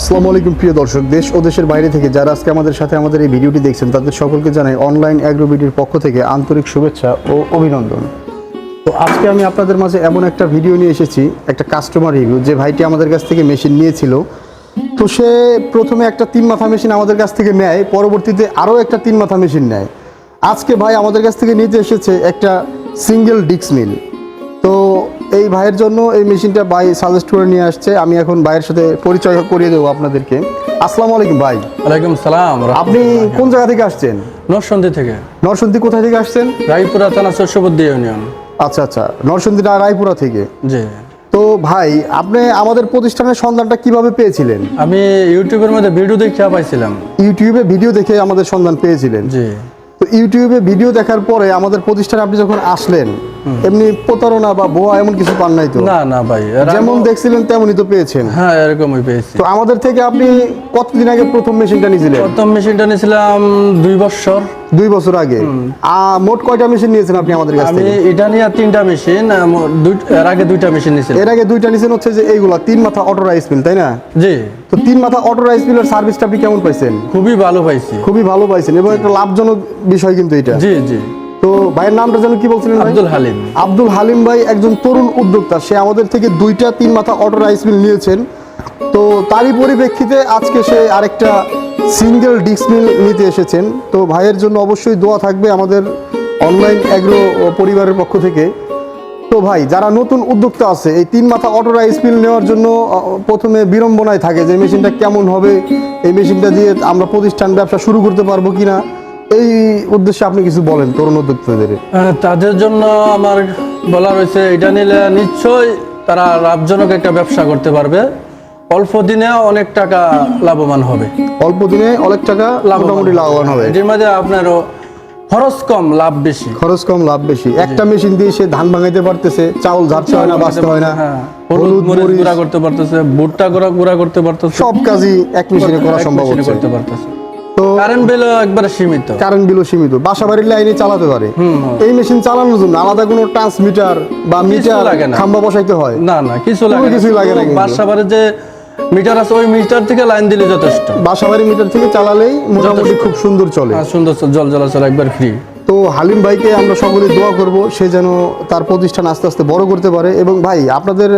আসসালামু আলাইকুম, প্রিয় দর্শক। দেশ ও দেশের বাইরে থেকে যারা আজকে আমাদের সাথে আমাদের এই ভিডিওটি দেখছেন, তাদের সকলকে জানাই অনলাইন অ্যাগ্রোবিডির পক্ষ থেকে আন্তরিক শুভেচ্ছা ও অভিনন্দন। তো আজকে আমি আপনাদের মাঝে এমন একটা ভিডিও নিয়ে এসেছি, একটা কাস্টমার রিভিউ যে ভাইটি আমাদের কাছ থেকে মেশিন নিয়েছিল। তো সে প্রথমে একটা তিন মাথা মেশিন আমাদের কাছ থেকে নেয়, পরবর্তীতে আরও একটা তিন মাথা মেশিন নেয়। আজকে ভাই আমাদের কাছ থেকে নিতে এসেছে একটা সিঙ্গেল ডিক্স মিল তো এই ভাইয়ের জন্য এই মেশিনটা ভাই সাজেস্ট করে নিয়ে আসছে। আমি এখন ভাইয়ের সাথে পরিচয় করিয়ে দেবো আপনাদেরকে। আসসালামু আলাইকুম ভাই। ওয়ালাইকুম সালাম আপনি কোন জায়গা থেকে আসছেন? নরসন্দী থেকে। নরসন্দী কোথায় থেকে আসছেন? রায়পুরা থানা শস্যবদ্দী ইউনিয়ন। আচ্ছা আচ্ছা। নরসন্দী না রায়পুরা থেকে? জি। তো ভাই আপনি আমাদের প্রতিষ্ঠানের সন্ধানটা কীভাবে পেয়েছিলেন? আমি ইউটিউবের মধ্যে ভিডিও দেখে পাইছিলাম। ইউটিউবে ভিডিও দেখে আমাদের সন্ধান পেয়েছিলেন। জি। তো ইউটিউবে ভিডিও দেখার পরে আমাদের প্রতিষ্ঠানে আপনি যখন আসলেন এমনি প্রতারণা বা ভুয়া এমন কিছু পান নাই তো? না না ভাই যেমন দেখছিলেন তেমনই তো পেয়েছেন। হ্যাঁ এরকমই পেয়েছি। তো আমাদের থেকে আপনি কতদিন আগে প্রথম মেশিনটা নিয়েছিলেন প্রথম মেশিনটা নিয়েছিলাম দুই বছর। দুই বছর আগে। আ, মোট কয়টা মেশিন নিয়েছেন আপনি আমাদের কাছ আমি এটা নিয়ে তিনটা মেশিন এর আগে দুইটা মেশিন নিয়েছিলাম এর আগে দুইটা নিয়েছেন হচ্ছে যে এইগুলা তিন মাথা অটো রাইস মিল তাই না? জি। তো তিন মাথা অটো রাইস মিলের সার্ভিসটা আপনি কেমন পাইছেন? খুবই ভালো পাইছি। খুবই ভালো পাইছেন এবং একটা লাভজনক বিষয় কিন্তু এটা। জি জি। তো ভাইয়ের নামটা যেন কি বলছিলেন? আব্দুল হালিম। আব্দুল হালিম ভাই একজন তরুণ উদ্যোক্তা। সে আমাদের থেকে দুইটা তিন মাথা অটো রাইস মিল নিয়েছেন। তো তারই পরিপ্রেক্ষিতে আজকে সে আরেকটা সিঙ্গেল ডিস্ক মিল নিতে এসেছেন। তো ভাইয়ের জন্য অবশ্যই দোয়া থাকবে আমাদের অনলাইন অ্যাগ্রো পরিবারের পক্ষ থেকে। তো ভাই যারা নতুন উদ্যোক্তা আছে এই তিন মাথা অটো রাইস মিল নেওয়ার জন্য প্রথমে বিড়ম্বনায় থাকে যে মেশিনটা কেমন হবে এই মেশিনটা দিয়ে আমরা প্রতিষ্ঠান ব্যবসা শুরু করতে পারব কিনা। এই উদ্দেশ্যে আপনি কিছু বলেন তরুণ উদ্যোক্তাদের তাদের জন্য আমার বলা রয়েছে এটা নিলে নিশ্চয়ই তারা লাভজনক একটা ব্যবসা করতে পারবে। অল্প দিনে অনেক টাকা লাভবান হবে। অল্প দিনে অনেক টাকা মোটামুটি লাভবান হবে। এটির মধ্যে আপনার খরচ কম লাভ বেশি। খরচ কম লাভ বেশি। একটা মেশিন দিয়ে সে ধান ভাঙাইতে পারতেছে চাউল ঝাড়তে হয় না বাঁচতে হয় না হ্যাঁ, হলুদ মরিচ মরিচ, গুঁড়া করতে পারতেছে ভুট্টা গুঁড়া গুঁড়া করতে পারতেছে। সব কাজই এক মেশিনে করা সম্ভব হচ্ছে। করতে পারতেছে। তো কারেন্ট বিল একবারে সীমিত। কারেন্ট বিলও সীমিত। বাসা বাড়ির লাইনে চালাতে পারে। এই মেশিন চালানোর জন্য আলাদা কোনো ট্রান্সমিটার বা মিটার খাম্বা বসাইতে হয়? না না কিছু লাগে না। কিছুই লাগে না বাসা বাড়ির যে মিটার আছে ওই মিটার থেকে লাইন দিলে যথেষ্ট। বাসা বাড়ি মিটার থেকে চালালেই মোটামুটি খুব সুন্দর চলে। আর সুন্দর জল জলাচল একবার ফ্রি তো হালিম ভাইকে আমরা সকলে দোয়া করব সে যেন তার প্রতিষ্ঠান আস্তে আস্তে বড় করতে পারে। এবং ভাই আপনাদের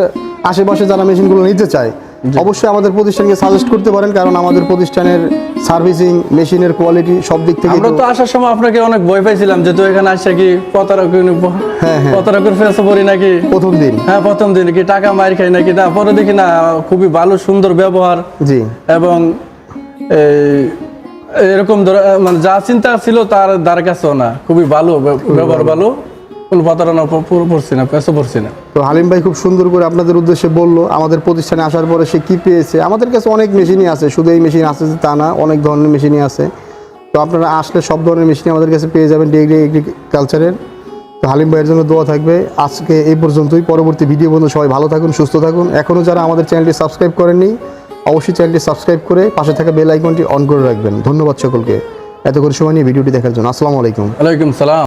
আশেপাশে যারা মেশিনগুলো নিতে চায় অবশ্যই আমাদের প্রতিষ্ঠানকে সাজেস্ট করতে পারেন কারণ আমাদের প্রতিষ্ঠানের সার্ভিসিং মেশিনের কোয়ালিটি সব দিক থেকে আমরা তো আসার সময় আপনাকে অনেক ভয় পাইছিলাম যে তুই এখানে আসছে কি প্রতারকের হ্যাঁ, হ্যাঁ। প্রতারকের ফেসে পড়ি নাকি? প্রথম দিন। হ্যাঁ প্রথম দিন কি টাকা মার খাই নাকি? তারপরে দেখি না খুবই ভালো সুন্দর ব্যবহার। জি। এবং এরকম ধর- মানে যা চিন্তা ছিল তার দ্বার কাছেও না। খুবই ভালো ব্যবহার ভালো। কোনো প্রতারণা প- প- পড়ছি না পেছে পড়ছি না। তো হালিম ভাই খুব সুন্দর করে আপনাদের উদ্দেশ্যে বলল আমাদের প্রতিষ্ঠানে আসার পরে সে কি পেয়েছে? আমাদের কাছে অনেক মেশিনই আছে শুধু এই মেশিন আছে তা না অনেক ধরনের মেশিনই আছে। তো আপনারা আসলে সব ধরনের মেশিনই আমাদের কাছে পেয়ে যাবেন ডিগ্রি এগ্রিকালচারের। তো হালিম ভাইয়ের জন্য দোয়া থাকবে। আজকে এই পর্যন্তই পরবর্তী ভিডিও বন্ধু সবাই ভালো থাকুন সুস্থ থাকুন। এখনও যারা আমাদের চ্যানেলটি সাবস্ক্রাইব করেননি অবশ্যই চ্যানেলটি সাবস্ক্রাইব করে পাশে থাকা বেল আইকনটি অন করে রাখবেন। ধন্যবাদ সকলকে। এত করে সময় নিয়ে ভিডিওটি দেখার জন্য। আসসালামু আলাইকুম। ওয়ালাইকুম সালাম।